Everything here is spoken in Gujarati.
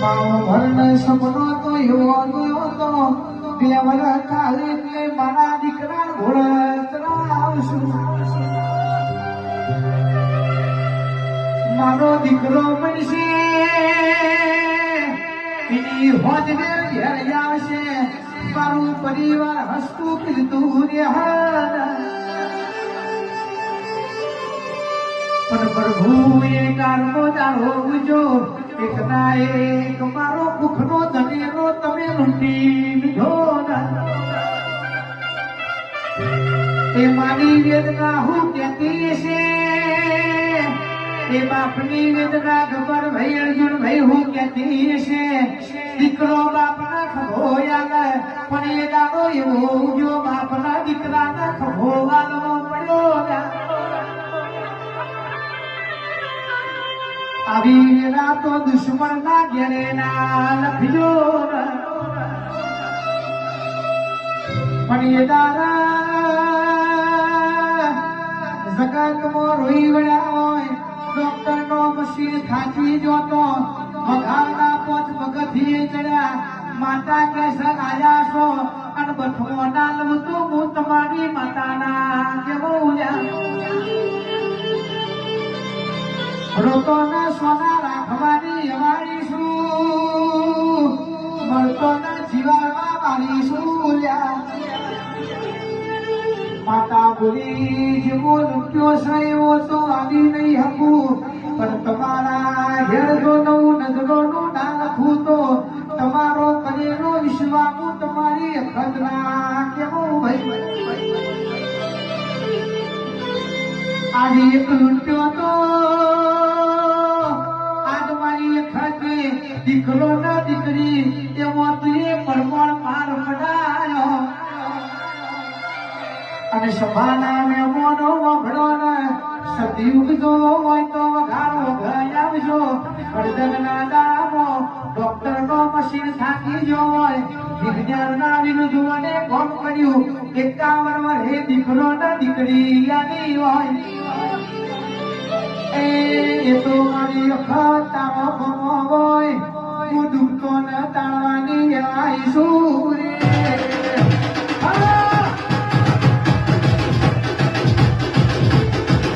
મારો વરણ સપનો તો એવો ગયો તો બે વરસ કાલે એટલે મારા દીકરા ઘોડતરા આવશું મારો દીકરો બનશે, એની હોજ આવશે, મારું પરિવાર હસતું કીધું રે પણ પ્રભુ એ કારનો દાડો ઉજો. એક ના એક મારો ભૂખનો ધનેરો તમે લૂંટી લીધો. એ મારી વેદના હું કેતી છે એ બાપની વેદના ખબર ભાઈ અર્જુન ભાઈ હું કેતી છે દીકરો બાપના ખભો પણ એ દાડો એવો આવી રાતો દુશ્મન ના ઘેરે ના લખજો પણ એ દારા જગત મો રોઈ વળ્યા હોય ડોક્ટર નો મશીન ખાંચી જોતો, વઘારના પોત પગથિયે ચડ્યા, માતા કે સર આયા છો? અને બઠવો ના લઉં તો હું તમારી માતાના કેવો ઉલ્યા રોતોના સોના રાખવાની અમારીશું મળતોને જીવામાં મારીશું માતા બોલી જેવો રૂપિયો છે એવો તો આવી નહીં હકું પણ તમારા ઘેર જો નવું નજરોનું ના લખું તો તમારો કરેલો વિશ્વાસ તમારી ખતરા કેવો ભાઈ આજે એક લૂંટ્યો તો અને સભાના મહેમાનો વભળો ને સતયુગ જો હોય તો વઘારો ગયા આવજો. વર્ધનના દામો ડોક્ટર નો મશીન થાકી જો હોય. વિજ્ઞાનના વિરુદ્ધ મને કોમ કર્યું. એકાવન વર્ષે દીકરો ના દીકરી યાદી હોય. એ તો મારી અખતામાં ભમો